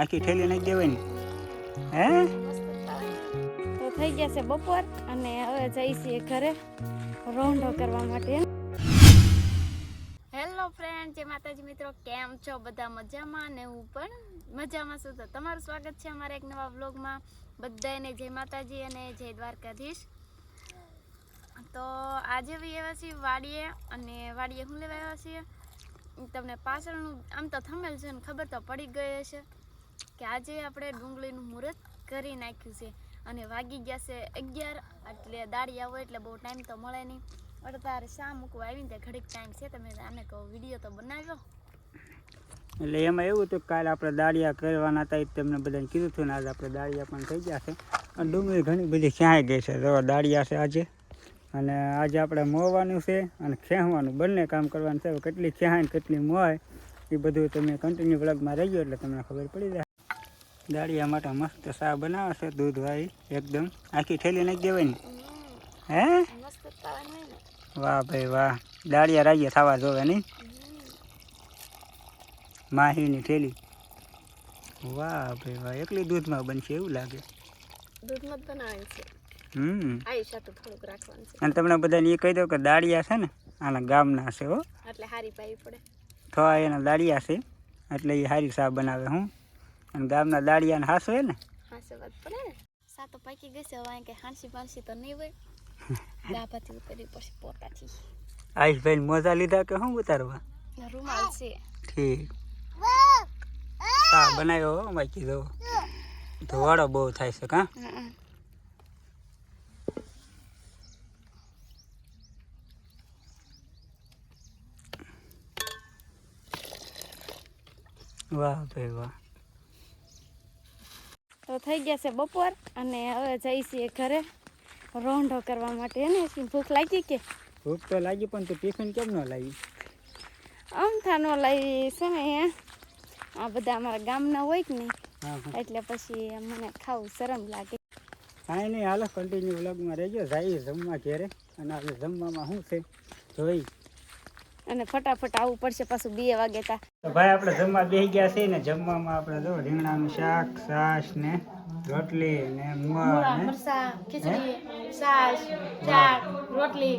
આખી ઠેલી નાખી દેવાની. હે? તો થઈ ગયા છે બપોર અને હવે જઈ છીએ ઘરે રોંઢો કરવા માટે. હેલો ફ્રેન્ડ જે માતાજી મિત્રો કેમ છો? બધા મજામાં ને હું પણ મજામાં છું. તો તમારું સ્વાગત છે અમારા એક નવા વ્લોગમાં. બધાને જય માતાજી અને જય દ્વારકાધીશ. તો આજે બી આવ્યા છીએ વાડીએ અને વાડીએ શું લેવા આવ્યા છીએ? તમને પાછળનું આમ તો થમેલ છે ને ખબર તો પડી ગઈ હશે. કે આજે આપણે ડુંગળીનું મુહૂર્ત કરી નાખ્યું છે અને વાગી ગયા છે અગિયાર, એટલે દાડી આવો, એટલે બહુ ટાઈમ તો મળે નહીં. એટલે શા મૂકવા આવીને ત્યાં ઘડીક ટાઈમ છે, તમે આને કહો વીડિયો તો બનાવ્યો? એટલે એમાં એવું હતું કાલે આપણે દાળિયા કરવાના હતા, એ તમને બધાને કીધું હતું ને, આજે આપણે દાળિયા પણ થઈ ગયા છે. અને ડુંગળી ઘણી બધી ક્યાંય ગઈ છે. તો દાળિયા છે આજે. અને આજે આપણે મોવાનું છે અને ખેંચવાનું. બંને કામ કરવાનું છે. કેટલી ખેંચાય ને કેટલી મોય, એ બધું તમે કન્ટિન્યુ બ્લોગમાં રહીજો એટલે તમને ખબર પડી જાય. દાળિયા માટે મસ્ત ચા બનાવે છે દૂધવાળી એકદમ. આખી ઠેલી નાખી દેવાની. હે? વાહ ભાઈ વાહ. દાળિયા રાજીયા થવા જોવે નહીં? માહીની ઠેલી વાહ ભાઈ વાહ. એકલી દૂધમાં બનશે એવું લાગે. દૂધમાં જ છે. હમ. અને તમને બધાને એ કહી દઉં કે દાળિયા છે ને આના ગામના છે હો. એટલે હારી પાવી પડે. થોડા એના દાળિયા છે. એટલે એ હારી સા બનાવે હું. અને ગામના દાળિયાને હાસ હોય ને? હા સે વાત પડે સા તો પાકી ગઈ છે હવે કે હાંસી પાંસી તો નહીં હોય. ગાભાથી ઉતરી પછી પોતાથી આયુષભાઈ મોજા લીધા કે શું ઉતારવા? રૂમાલ છે. ઠીક. સા બનાવ્યો હો બાકી જો ધોવાડો બહુ થાય છે કાં? હા વાહ ભાઈ વાહ. તો થઈ ગયા છે બપોર અને હવે જઈ છીએ ઘરે રોંઢો કરવા માટે એને ભૂખ લાગી કે? ભૂખ તો લાગી પણ તું ટિફિન કેમ ન લાવી? અમથા નો લાવી છે ને આ બધા અમારા ગામના હોય કે નહીં? એટલે પછી મને ખાવું શરમ લાગે. કાંઈ નહીં હાલો કન્ટિન્યુ વ્લોગમાં રહેજો. જાય જમવા ઘેરે. અને આપણે જમવામાં શું છે? જોઈ. અને ફટાફટ આવવું પડશે પાછું બે વાગે તા. તો ભાઈ આપણે જમવા બેસી ગયા છે ને જમવામાં આપણે જો રીંગણાનું શાક છાશ ને રોટલી ને ને? મરસા ખીચડી છાશ ચાટ રોટલી.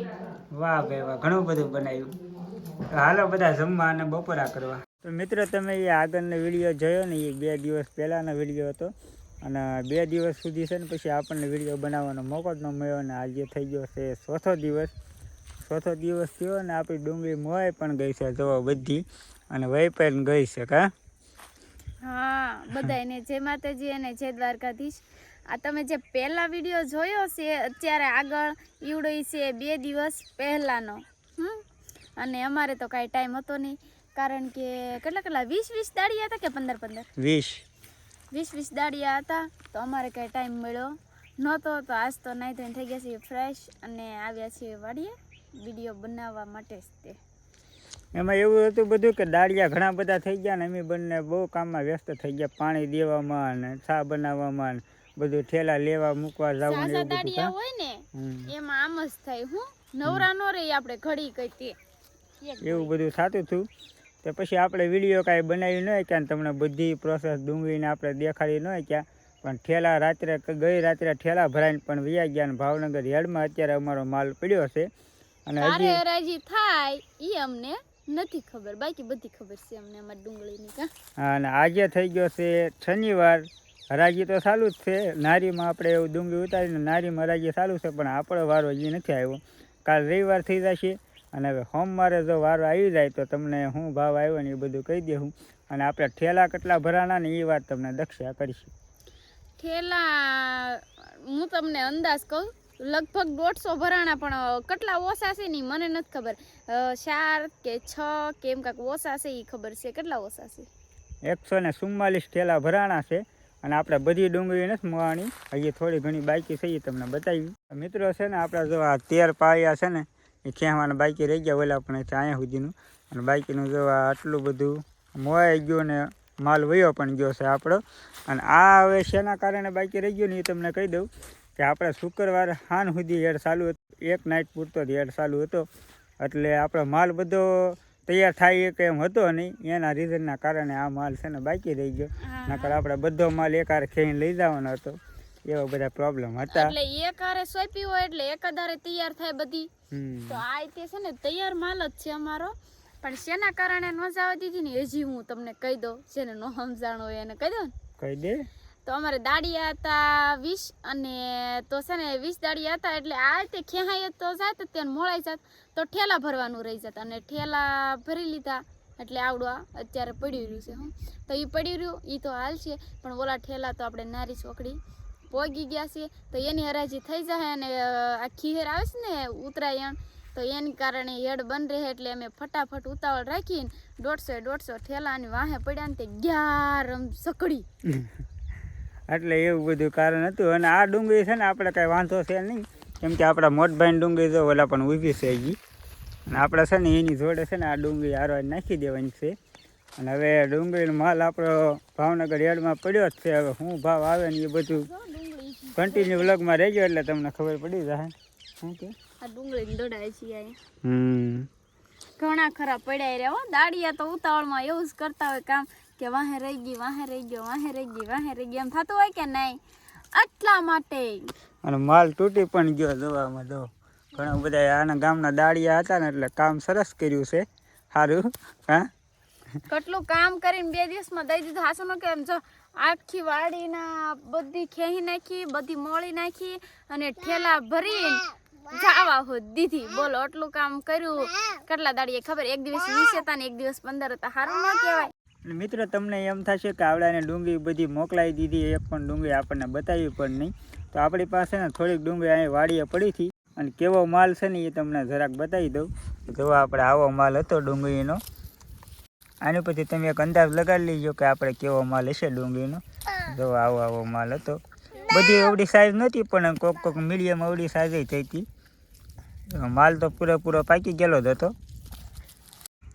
વાહ ભાઈ વાહ ઘણું બધું બનાવ્યું. હાલો બધા જમવા અને બપોરા કરવા. તો મિત્રો તમે એ આગળનો વીડિયો જોયો ને એ બે દિવસ પહેલાંનો વીડિયો હતો. અને બે દિવસ સુધી છે ને પછી આપણને વીડિયો બનાવવાનો મોકો જ ન મળ્યો અને આજે થઈ ગયો છે ચોથો દિવસ. ચોથો દિવસ થયો ને આપણી ડુંગળી મોય પણ ગઈ છે જોવો બધી. અને વહી પણ ગઈ છે કા? હા બધાને જય માતાજી અને જય દ્વારકાધીશ. આ તમે જે પહેલા વીડિયો જોયો છે અત્યારે આગળ ઈવડો છે બે દિવસ પહેલાંનો. હમ? અને અમારે તો કાંઈ ટાઈમ હતો નહીં. કારણ કે કેટલા કેટલા? વીસ વીસ દાડિયા હતા કે પંદર પંદર? વીસ. વીસ વીસ દાડિયા હતા તો અમારે કાંઈ ટાઈમ મળ્યો નહોતો તો આજ તો નાઈ ધોઈને થઈ ગયા છીએ ફ્રેશ અને આવ્યા છીએ વાડીએ. વીડિયો બનાવવા માટે જ તે. એમાં એવું હતું બધું કે દાળિયા ઘણા બધા થઈ ગયા ને અમે બંને બહુ કામમાં વ્યસ્ત થઈ ગયા. પાણી દેવામાં ને ચા બનાવવામાં ને બધું ઠેલા લેવા મૂકવા જવું એવું બધું હોય ને એમાં આમ જ થાય હું. નવરા નો રહી આપણે ઘડી કઈ તે. એવું બધું થતું હતું તો પછી આપણે વીડિયો કાંઈ બનાવી ન ક્યાં તમને બધી પ્રોસેસ ડુંગળીને આપણે દેખાડી ન ક્યાં પણ ઠેલા રાત્રે ગઈ રાત્રે ઠેલા ભરાઈને પણ વ્યા ગયા ભાવનગર હેડમાં અત્યારે અમારો માલ પડ્યો છે. અને હજી થાય એ અમને. નથી ખબર. બાકી બધી ખબર છે અમને અમારી ડુંગળીની કા. હા, અને આજે થઈ ગયો છે શનિવાર. હરાજી તો ચાલુ જ છે. નારીમાં આપણે એવું ડુંગળી ઉતારીને નારીમાં હરાજી ચાલુ છે પણ આપણો વારો હજી નથી આવ્યો. કાલ રવિવાર થઈ જશે અને હવે સોમવારે જો વારો આવી જાય તો તમને હું ભાવ આવ્યો ને એ બધું કહી દેવું અને આપણે ઠેલા કેટલા ભરાણા ને એ વાત તમને દક્ષા કરીશું. ઠેલા હું તમને અંદાજ કહું? લગભગ દોઢસો ભરાણા, પણ કેટલા ઓછા છે ને મને નથી ખબર. ચાર કે છ કે એમ કાંઈક ઓછા છે એ ખબર છે. કેટલા ઓછા છે? એકસો ને ચુમ્માલીસ ઠેલા ભરાણા છે અને આપણે બધી ડુંગળી નથી મોવાની. હજી થોડી ઘણી બાકી છે એ તમને બતાવી. મિત્રો છે ને, આપણા જો આ તેર પાયા છે ને એ ખેવાના બાકી રહી ગયા ઓલા પણ અહીંયા સુધીનું. અને બાકીનું જો આટલું બધું મોવાઈ ગયું ને માલ વયો પણ ગયો છે આપણો. અને આ હવે શેના કારણે બાકી રહી ગયું ને એ તમને કહી દઉં. કે આપણે શુક્રવારે હાન સુધી હેડ ચાલુ હતું એક નાઇટ પૂરતો જ હેડ ચાલુ હતો. એટલે આપણો માલ બધો તૈયાર થાય એક એમ હતો નહીં. એના રીઝનના કારણે આ માલ છે ને બાકી રહી ગયો. નકર આપણે બધો માલ એકાર ખેઈને લઈ જવાનો હતો. એવા બધા પ્રોબ્લેમ હતા. એટલે એક હારે સોંપી હોય એટલે એક હારે તૈયાર થાય બધી. તો આ તે છે ને તૈયાર માલ જ છે અમારો. પણ શેના કારણે ન જવા દીધી ને હજી હું તમને કહી દઉં. જેને ન સમજાણો હોય એને કહી દઉં કહી દે. તો અમારે દાડિયા હતા વીસ અને તો છે ને વીસ દાડિયા હતા એટલે આ તે ખેહાઈ તો જાત ત્યાં મોળાઈ જાત. તો ઠેલા ભરવાનું રહી જાત અને ઠેલા ભરી લીધા એટલે આવડવા અત્યારે પડી રહ્યું છે, હું. તો એ પડી રહ્યું એ તો હાલ છે પણ ઓલા ઠેલા તો આપણે નારી છોકરી પોગી ગયા છે. તો એની હરાજી થઈ જાય અને આ ખીહેર આવે છે ને ઉત્તરાયણ, તો એની કારણે હેડ બંધ રહે એટલે અમે ફટાફટ ઉતાવળ રાખીને દોઢસો દોઢસો ઠેલાની વાહે પડ્યા ને તે ગ્યારમ સકડી. એટલે એવું બધું કારણ હતું. અને આ ડુંગળી છે ને આપણે કાંઈ વાંધો છે નહીં. કેમ કે આપણા મોટભાઈની ડુંગળી જો ઓલા પણ ઊભી છે હજી અને આપણે છે ને એની જોડે છે ને આ ડુંગળી આરવા નાખી દેવાની છે. અને હવે ડુંગળીનો માલ આપણો ભાવનગર યાર્ડમાં પડ્યો જ છે. હવે શું ભાવ આવે ને એ બધું કન્ટિન્યુ વ્લોગમાં રહેજો એટલે તમને ખબર પડી જાય. શું કે? આ ડુંગળી દોડાય છે હમ. ઘણા ખરા પડ્યા રહ્યા હો. દાડિયા તો ઉતાવળમાં એવું જ કરતા હોય કામ. કે વાહે રહી ગઈ વાહે રહી ગયો વાહે રહી ગઈ વાહે રહી ગઈ. એમ થતું હોય કે નહીં? આટલા માટે. અને માલ તૂટી પણ ગયો દવામાં દો ઘણા બધા આના ગામના દાડિયા હતા ને એટલે કામ સરસ કર્યું છે. સારું હા? કેટલું કામ કરીને બે દિવસમાં દઈ દીધું. હાસુ કે એમ જો આખી વાડીના બધી ખેહી નાખી બધી મોળી નાખી અને ઠેલા ભરી જાવા હોત દીધી. બોલો આટલું કામ કર્યું. કેટલા દાડીએ ખબર? એક દિવસ વીસ હતા ને એક દિવસ પંદર હતા. સારું ન કહેવાય. મિત્રો, તમને એમ થશે કે આવડાને ડુંગળી બધી મોકલાવી દીધી, એક પણ ડુંગળી આપણને બતાવી પણ નહીં. તો આપણી પાસે ને થોડીક ડુંગળી અહીં વાડીએ પડી હતી અને કેવો માલ છે ને એ તમને જરાક બતાવી દઉં. જો આપણે આવો માલ હતો ડુંગળીનો. આની પછી તમે એક અંદાજ લગાડી લેજો કે આપણે કેવો માલ હશે ડુંગળીનો. જો આવો આવો માલ હતો. બધી એવડી સાઈઝ નહોતી, પણ કોક કોક મીડિયમ એવડી સાઈઝ થઈ હતી. માલ તો પૂરેપૂરો પાકી ગયેલો જ હતો.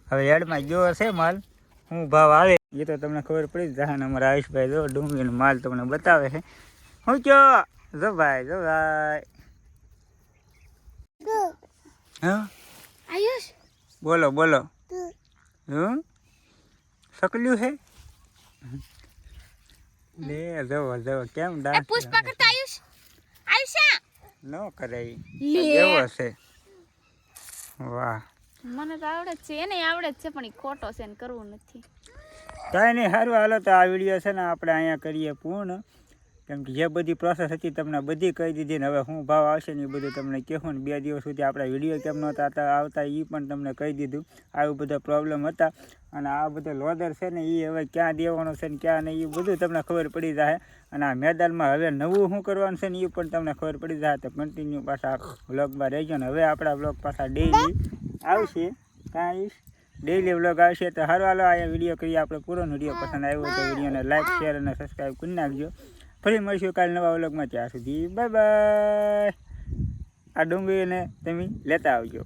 હવે યાર્ડમાં ગયો હશે માલ. શું ભાવ આવે? એ તો તમને ખબર પડી જ ને અમારા આયુષભાઈ જો ડુંગળીનો માલ તમને બતાવે છે. હું કયો? જો ભાઈ જો ભાઈ. હા? આયુષ. બોલો બોલો. હમ? સકલ્યું છે? લે જવો જવો કેમ ડાન્સ પુષ્પા કરતા આયુષ. આયુષા. ન કરે. એવો છે. વાહ. મને તો આવડે છે. એને આવડે છે, પણ એ ખોટો છે ને કરવું નથી. કાંઈ નહીં, સારું. હાલો તો આ વીડિયો છે ને આપણે અહીંયા કરીએ પૂર્ણ. કેમ કે જે બધી પ્રોસેસ હતી તમને બધી કહી દીધી ને હવે શું ભાવ આવશે ને એ બધું તમને કહેવું ને બે દિવસ સુધી આપણા વીડિયો કેમ નહોતા આવતા એ પણ તમને કહી દીધું. આવું બધા પ્રોબ્લેમ હતા અને આ બધો લોદર છે ને એ હવે ક્યાં દેવાનો છે ને ક્યાં નહીં એ બધું તમને ખબર પડી જાય અને આ મેદાનમાં હવે નવું શું કરવાનું છે ને એ પણ તમને ખબર પડી જાય તો કન્ટિન્યુ પાછા વ્લોગમાં રહેજો ને હવે આપણા વ્લોગ પાછા ડેઈલી આવશે. કાંઈ ડેઈલી વ્લોગ આવશે તો હારો, હાલો, આ વીડિયો કરીએ. આપણે પૂરો વીડિયો પસંદ આવ્યો તો વિડીયોને લાઈક શેર અને સબસ્ક્રાઈબ કરી નાખજો. ફરી મળીશું કાલ નવા વ્લોગમાં. ત્યાં સુધી બાય બાય. આ ડુંગળીને તમે લેતા આવજો.